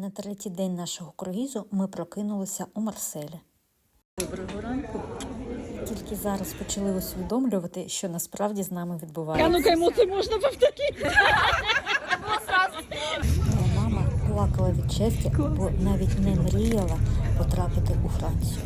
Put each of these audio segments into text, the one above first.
На третій день нашого круїзу ми прокинулися у Марселі. Доброго ранку. Тільки зараз почали усвідомлювати, що насправді з нами відбувається. ну-ка емоції можна повторити. Мама плакала від щастя, бо навіть не мріяла потрапити у Францію.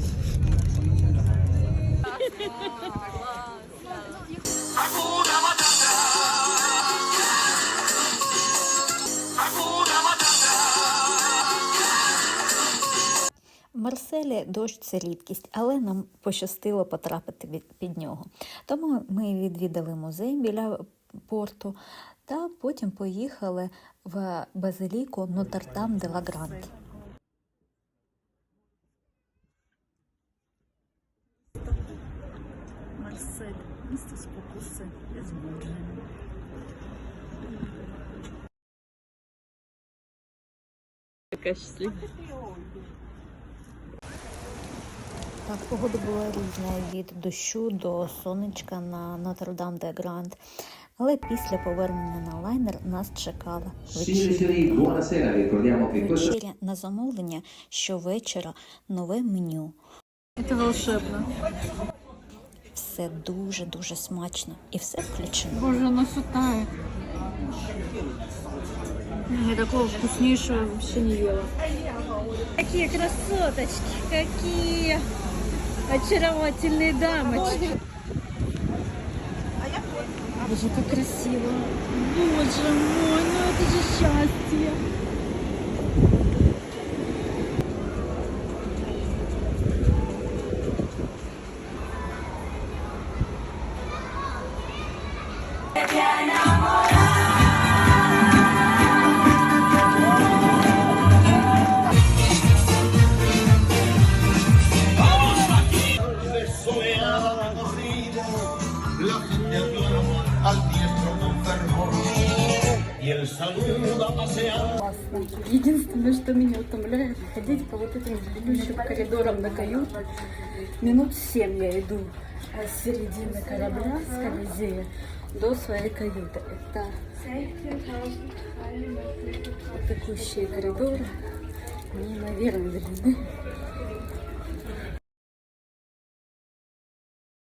Марселі дощ це рідкість, але нам пощастило потрапити від- під нього. Тому ми відвідали музей біля порту та потім поїхали в базиліку Нотр-Дам де ла Грант. Марсель, місто спокуси і збудження. Яка щаслива. Так, погода була різна від дощу до сонечка на Нотр-Дам де Грант. Але після повернення на лайнер нас чекала Вечеря на замовлення щовечора нове меню. Це волшебно. Все дуже дуже смачно і все включено. Боже, она сутая. Я такого вкуснейшего вообще не ела. Какие красоточки, какие очаровательные дамочки. Боже, как красиво. Боже мой, Единственное, что меня утомляет, ходить по вот этим длиннющим коридорам на каюту. Минут семь я иду с середины корабля, с Колизея, до своей каюты. Это вот такущие коридоры неимоверной длины.